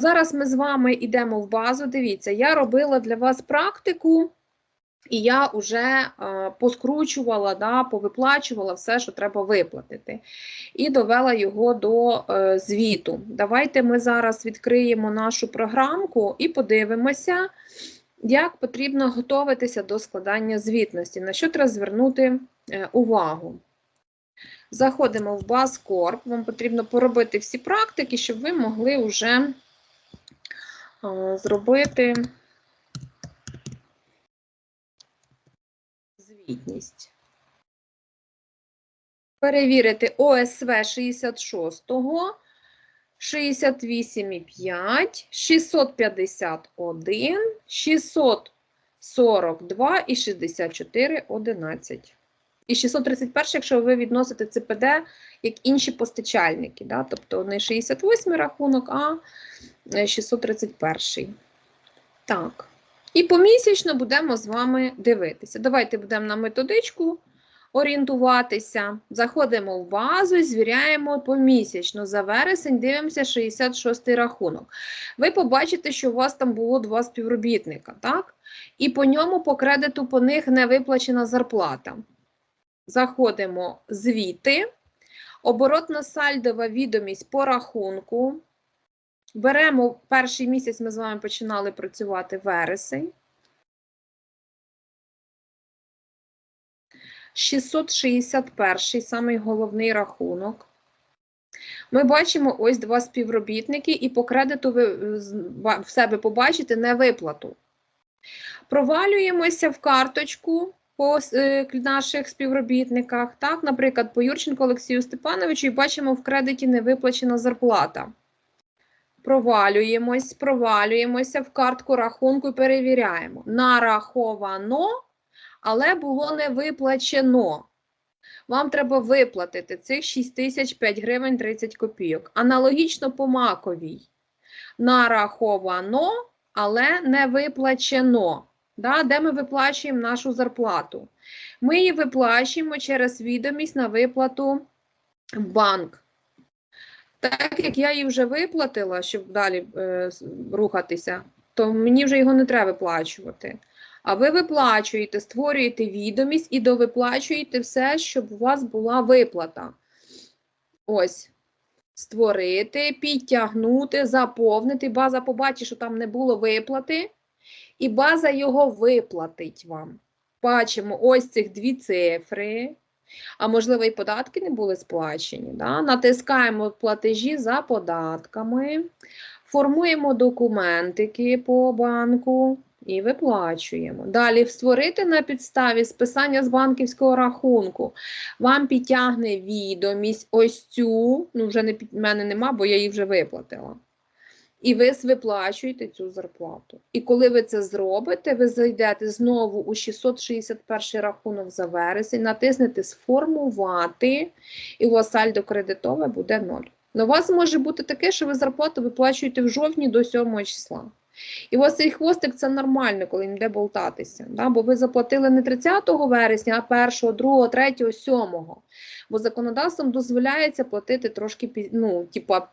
Зараз ми з вами йдемо в базу. Дивіться, я робила для вас практику, і я вже е, поскручувала, да, повиплачувала все, що треба виплатити, і довела його до е, звіту. Давайте ми зараз відкриємо нашу програмку і подивимося, як потрібно готуватися до складання звітності, на що треба звернути е, увагу. Заходимо в BaseCorp, вам потрібно поробити всі практики, щоб ви могли вже зробити звітність. Перевірити ОСВ 66, 68,5, 651, 642 і 64, 11. І 631, якщо ви відносите ЦПД як інші постачальники, да? тобто не 68 рахунок, а 631. Так. І помісячно будемо з вами дивитися. Давайте будемо на методичку орієнтуватися. Заходимо в базу і звіряємо помісячно. За вересень дивимося 66 рахунок. Ви побачите, що у вас там було два співробітника, так? І по ньому по кредиту по них не виплачена зарплата. Заходимо звіти, оборотно сальдова відомість по рахунку. Беремо перший місяць, ми з вами починали працювати вересень. 661 самий головний рахунок. Ми бачимо ось два співробітники, і по кредиту ви в себе побачите невиплату. Провалюємося в карточку по наших співробітниках. Так, Наприклад, по Юрченко Олексію Степановичу і бачимо в кредиті невиплачена зарплата. Провалюємось, провалюємося в картку рахунку і перевіряємо. Нараховано, але було не виплачено. Вам треба виплатити цих 6 тисяч 5 гривень 30 копійок. Аналогічно по маковій. Нараховано, але не виплачено. Да, Де ми виплачуємо нашу зарплату? Ми її виплачуємо через відомість на виплату в банк. Так як я її вже виплатила, щоб далі е, рухатися, то мені вже його не треба виплачувати. А ви виплачуєте, створюєте відомість і довиплачуєте все, щоб у вас була виплата. Ось. Створити, підтягнути, заповнити. База побачить, що там не було виплати, і база його виплатить вам. Бачимо ось цих дві цифри. А можливо, і податки не були сплачені. Да? Натискаємо платежі за податками, формуємо документики по банку і виплачуємо. Далі створити на підставі списання з банківського рахунку. Вам підтягне відомість ось цю, ну вже не мене нема, бо я її вже виплатила. І ви виплачуєте цю зарплату. І коли ви це зробите, ви зайдете знову у 661 рахунок за вересень, натиснете Сформувати, і у вас сальдо кредитове буде 0. Но у вас може бути таке, що ви зарплату виплачуєте в жовтні до 7 числа. І у вас цей хвостик це нормально, коли він йде болтатися. Да? Бо ви заплатили не 30 вересня, а 1, 2, 3, 7. Бо законодавством дозволяється платити трошки ну, типа,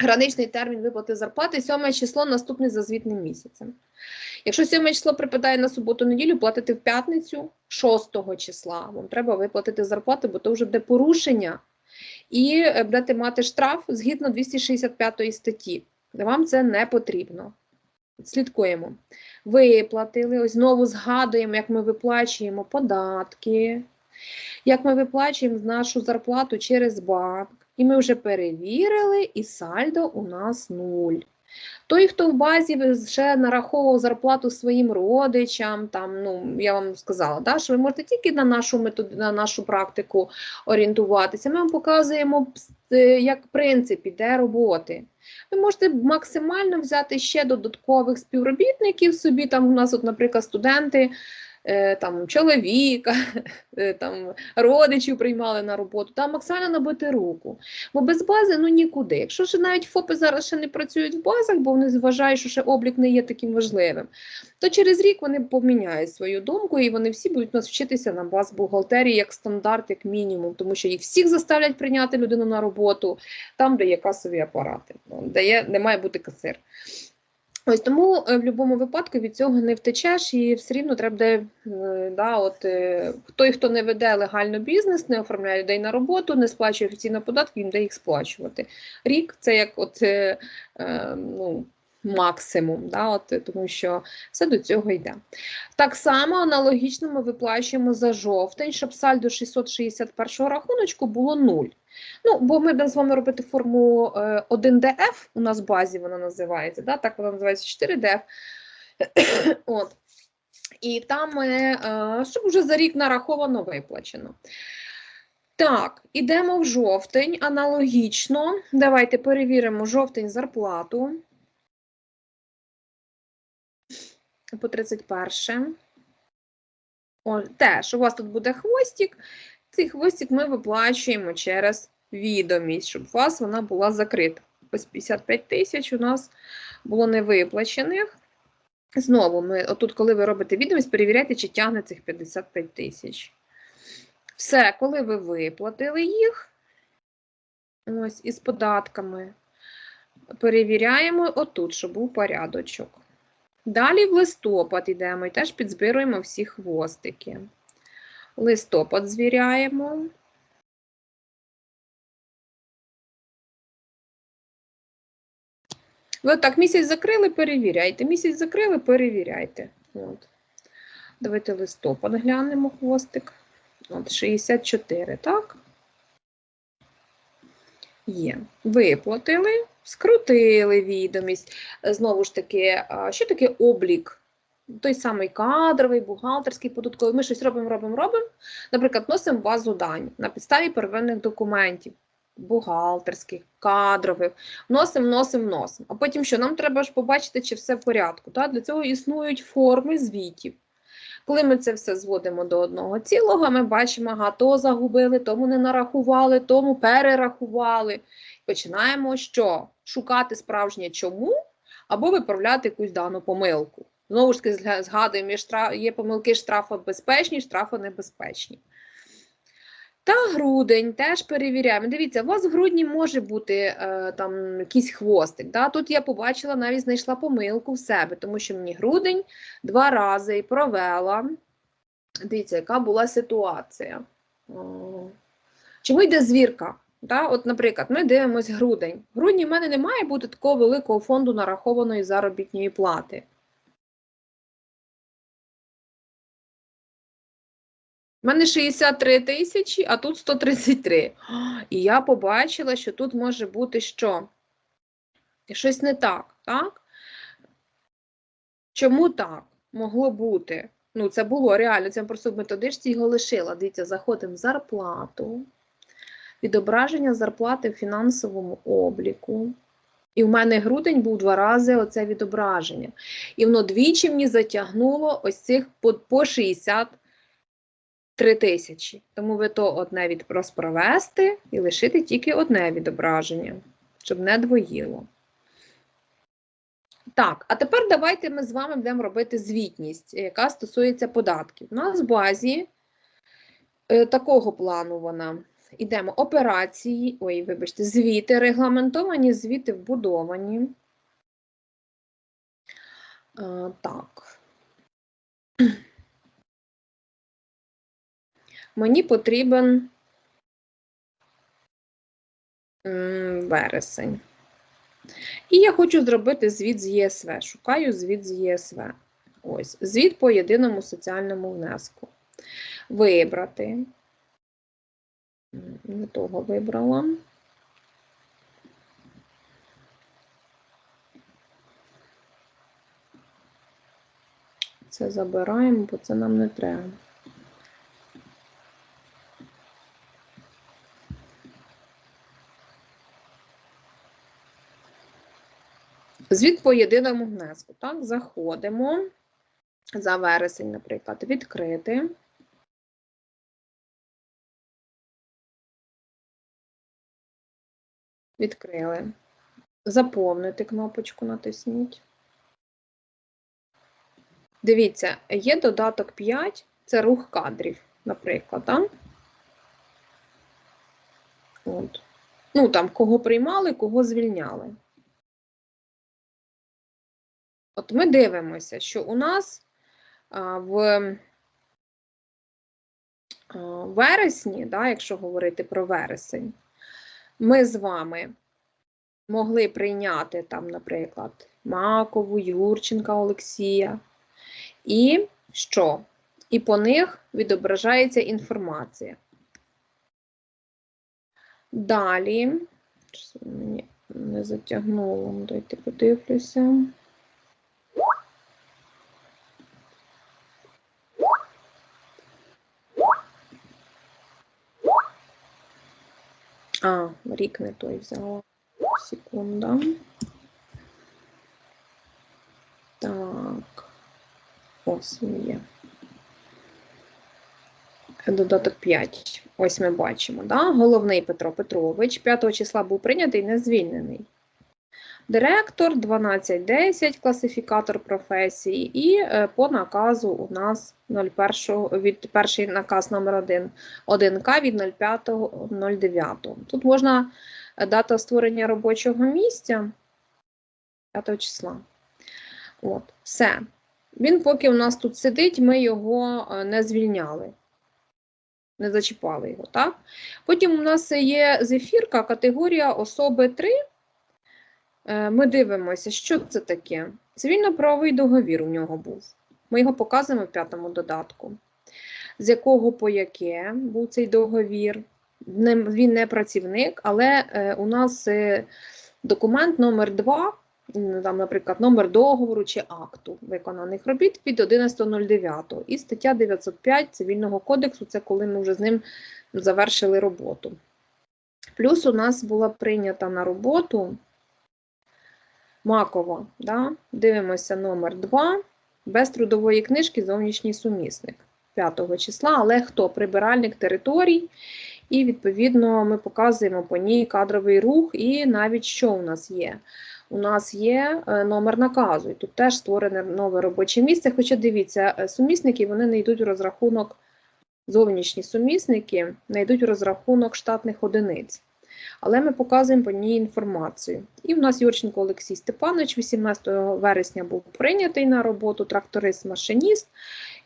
Граничний термін виплати зарплати 7 число наступне за звітним місяцем. Якщо 7 число припадає на суботу-неділю, платите в п'ятницю 6 числа. Вам треба виплатити зарплату, бо то вже буде порушення. І е, будете мати штраф згідно 265 статті. Вам це не потрібно. Слідкуємо. Виплатили, ось знову згадуємо, як ми виплачуємо податки, як ми виплачуємо нашу зарплату через банк. І ми вже перевірили, і сальдо у нас нуль. Той, хто в базі вже нараховував зарплату своїм родичам, там, ну, я вам сказала, да, що ви можете тільки на нашу метод, на нашу практику орієнтуватися. Ми вам показуємо, е, як принцип іде роботи. Ви можете максимально взяти ще додаткових співробітників собі. Там у нас, от, наприклад, студенти там, чоловіка, е, там, родичів приймали на роботу, там максимально набити руку. Бо без бази ну нікуди. Якщо ж навіть ФОПи зараз ще не працюють в базах, бо вони вважають, що ще облік не є таким важливим, то через рік вони поміняють свою думку і вони всі будуть нас вчитися на баз бухгалтерії як стандарт, як мінімум, тому що їх всіх заставлять прийняти людину на роботу там, де є касові апарати, де, є, де має бути касир. Ось тому е, в будь-якому випадку від цього не втечеш, і все рівно треба буде, е, да, от, е, той, хто не веде легально бізнес, не оформляє людей на роботу, не сплачує офіційно податки, їм де їх сплачувати. Рік це як от, е, ну, максимум, да, от, тому що все до цього йде. Так само аналогічно ми виплачуємо за жовтень, щоб сальдо 661 рахуночку було 0. Ну, бо ми будемо з вами робити форму е, 1DF, у нас в базі вона називається, да? так вона називається 4DF. От. І там, е, щоб вже за рік нараховано виплачено. Так, ідемо в жовтень, аналогічно. Давайте перевіримо жовтень зарплату. По 31. О, теж у вас тут буде хвостик. Цей хвостик ми виплачуємо через відомість, щоб у вас вона була закрита. Ось 55 тисяч у нас було невиплачених. Знову, ми, отут, коли ви робите відомість, перевіряйте, чи тягне цих 55 тисяч. Все, коли ви виплатили їх, ось із податками, перевіряємо отут, щоб був порядочок. Далі в листопад йдемо і теж підзбируємо всі хвостики. Листопад звіряємо. Ви так місяць закрили, перевіряйте. Місяць закрили, перевіряйте. От. Давайте листопад глянемо хвостик. От 64, так? Є. Виплатили, скрутили відомість. Знову ж таки, що таке облік? Той самий кадровий, бухгалтерський, податковий. Ми щось робимо, робимо, робимо. Наприклад, носимо базу даних на підставі первинних документів, бухгалтерських, кадрових. Вносимо, вносимо, вносимо. А потім що? Нам треба ж побачити, чи все в порядку. Так? Для цього існують форми звітів. Коли ми це все зводимо до одного цілого, ми бачимо, ага, то загубили, тому не нарахували, тому перерахували. Починаємо що? Шукати справжнє чому або виправляти якусь дану помилку. Знову ж таки, згадуємо, є, штраф, є помилки штрафобезпечні, штрафонебезпечні. Та грудень теж перевіряємо. Дивіться, у вас в грудні може бути е, там якийсь хвостик. Да? Тут я побачила, навіть знайшла помилку в себе, тому що мені грудень два рази провела. Дивіться, яка була ситуація. Чому йде звірка? Да? От, наприклад, ми дивимося грудень. В грудні в мене не має бути такого великого фонду нарахованої заробітної плати. У мене 63 тисячі, а тут 133. І я побачила, що тут може бути що? Щось не так, так? Чому так могло бути? Ну, це було реально, це просто в методичці його лишила. Дивіться, заходимо в зарплату, відображення зарплати в фінансовому обліку. І в мене грудень був два рази оце відображення. І воно двічі мені затягнуло ось цих по 60 3 тисячі. Тому ви то одне від розпровести і лишити тільки одне відображення, щоб не двоїло. Так, а тепер давайте ми з вами будемо робити звітність, яка стосується податків. У нас в базі е, такого плану вона. Йдемо операції, ой, вибачте, звіти, регламентовані звіти вбудовані. Е, так. Мені потрібен вересень. І я хочу зробити звіт з ЄСВ. Шукаю звіт з ЄСВ. Ось, звіт по єдиному соціальному внеску. Вибрати. Не того вибрала. Це забираємо, бо це нам не треба. Звіт по єдиному внеску. Так, заходимо. за вересень, наприклад, відкрити. Відкрили. Заповнити кнопочку натисніть. Дивіться, є додаток 5, це рух кадрів, наприклад. От. Ну, там, кого приймали, кого звільняли. От ми дивимося, що у нас в вересні, да, якщо говорити про вересень, ми з вами могли прийняти там, наприклад, Макову, Юрченка, Олексія. І що? І по них відображається інформація. Далі, мені не затягнуло, ну, дайте подивлюся. А, рік не той взяла. Секунда. Так. Ось він є. Додаток 5. Ось ми бачимо. Да? Головний Петро Петрович 5 числа був прийнятий, не звільнений. Директор 1210, класифікатор професії, і е, по наказу у нас 01, від перший наказ номер 1 1К від 05.09. Тут можна е, дата створення робочого місця 5 числа. От, все. Він поки у нас тут сидить, ми його е, не звільняли. Не зачіпали його, так? Потім у нас є зефірка, категорія особи 3. Е, Ми дивимося, що це таке. Цивільно-правовий договір у нього був. Ми його показуємо в п'ятому додатку. З якого по яке був цей договір. Він не працівник, але е, у нас е, документ номер 2 там, наприклад, номер договору чи акту виконаних робіт від 11.09 і стаття 905 Цивільного кодексу це коли ми вже з ним завершили роботу. Плюс у нас була прийнята на роботу Макова. Да? Дивимося номер 2 без трудової книжки зовнішній сумісник 5 числа, але хто? Прибиральник територій. І, відповідно, ми показуємо по ній кадровий рух, і навіть що у нас є. У нас є е, номер наказу, і тут теж створене нове робоче місце. Хоча дивіться, е, сумісники вони не йдуть у розрахунок, зовнішні сумісники не йдуть у розрахунок штатних одиниць. Але ми показуємо по ній інформацію. І в нас Юрченко Олексій Степанович 18 вересня був прийнятий на роботу тракторист-машиніст.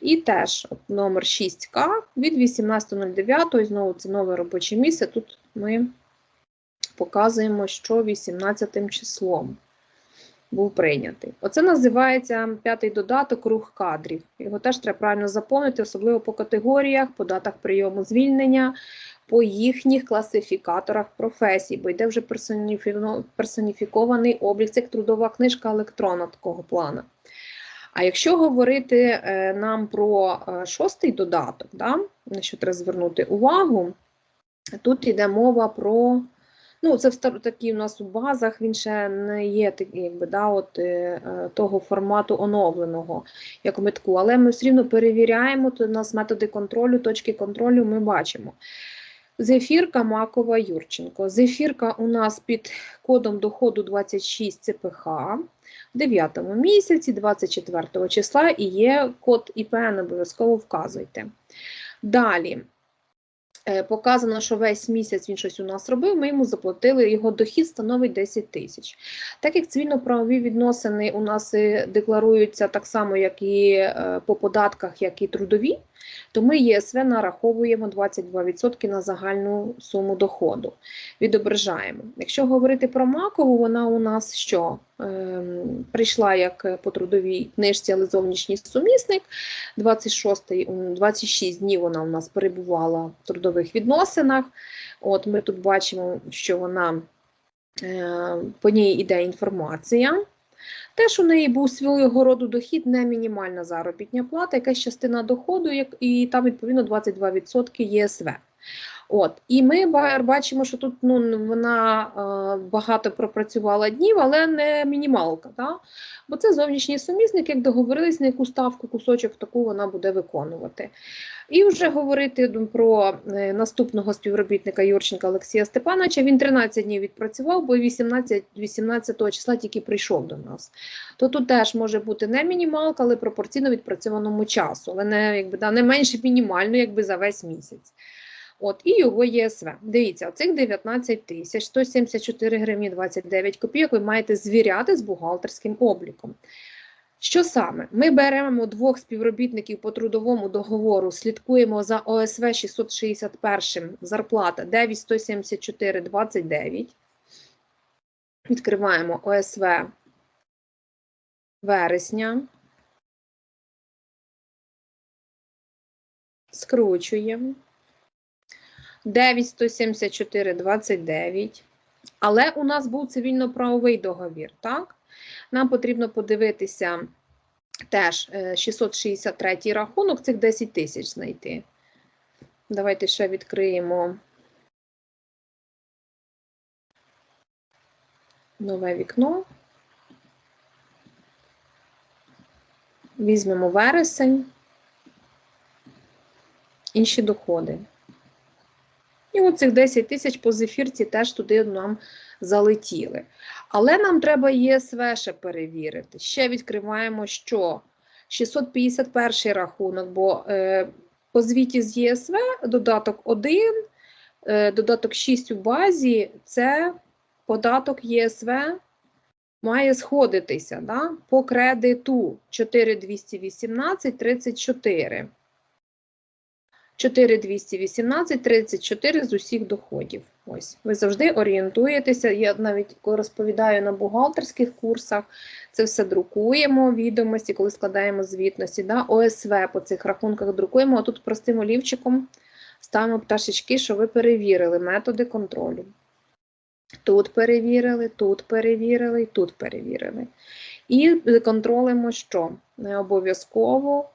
І теж номер 6К від 18.09, знову це нове робоче місце. Тут ми показуємо, що 18 числом був прийнятий. Оце називається п'ятий додаток рух кадрів. Його теж треба правильно заповнити, особливо по категоріях, по датах прийому звільнення, по їхніх класифікаторах професій, бо йде вже персоніфікований облік, це як трудова книжка електронна такого плану. А якщо говорити е, нам про е, шостий додаток, да, на що треба звернути увагу, тут йде мова про. Ну, це такі у нас у базах, він ще не є якби, да, от, е, того формату оновленого, як метку, але ми все рівно перевіряємо, то у нас методи контролю, точки контролю ми бачимо. Зефірка Макова Юрченко. Зефірка у нас під кодом доходу 26 ЦПХ в 9 місяці, 24 числа, і є код ІПН, обов'язково вказуйте. Далі. Е, Показано, що весь місяць він щось у нас робив, ми йому заплатили, його дохід становить 10 тисяч. Так як цивільно-правові відносини у нас е, декларуються так само, як і е, по податках, як і трудові, то ми ЄСВ нараховуємо 22% на загальну суму доходу. Відображаємо. Якщо говорити про макову, вона у нас що? Ем, прийшла як по трудовій книжці, але зовнішній сумісник. 26 26 днів вона у нас перебувала в трудових відносинах. От ми тут бачимо, що вона е, по ній йде інформація. Теж у неї був свого роду дохід, не мінімальна заробітня плата, якась частина доходу, і там відповідно 22% ЄСВ. От, і ми бачимо, що тут ну, вона е, багато пропрацювала днів, але не мінімалка. Да? Бо це зовнішній сумісник, як договорились, на яку ставку кусочок таку вона буде виконувати. І вже говорити про е, наступного співробітника Юрченка Олексія Степановича. Він 13 днів відпрацював, бо 18, 18 числа тільки прийшов до нас. То тут теж може бути не мінімалка, але пропорційно відпрацьованому часу, але не, якби, да, не менше мінімально, якби за весь місяць. От, і його ЄСВ. Дивіться, оцих 19 тисяч 174 гривні 29 копійок ви маєте звіряти з бухгалтерським обліком. Що саме? Ми беремо двох співробітників по трудовому договору, слідкуємо за ОСВ 661 зарплата 9,174,29. Відкриваємо ОСВ вересня. Скручуємо. 9,174,29. Але у нас був цивільно-правовий договір, так? Нам потрібно подивитися теж е, 663 рахунок, цих 10 тисяч знайти. Давайте ще відкриємо нове вікно. Візьмемо вересень, інші доходи. І оцих 10 тисяч по зефірці теж туди нам залетіли. Але нам треба ЄСВ ще перевірити. Ще відкриваємо, що 651 рахунок, бо е, по звіті з ЄСВ додаток 1, е, додаток 6 у базі це податок ЄСВ має сходитися да, по кредиту 4218 34. 4218 34 з усіх доходів. Ось ви завжди орієнтуєтеся. Я навіть розповідаю на бухгалтерських курсах, це все друкуємо відомості, коли складаємо звітності. Да? ОСВ по цих рахунках друкуємо. А тут простим олівчиком ставимо пташечки, що ви перевірили методи контролю. Тут перевірили, тут перевірили, тут перевірили. І контролимо, що не обов'язково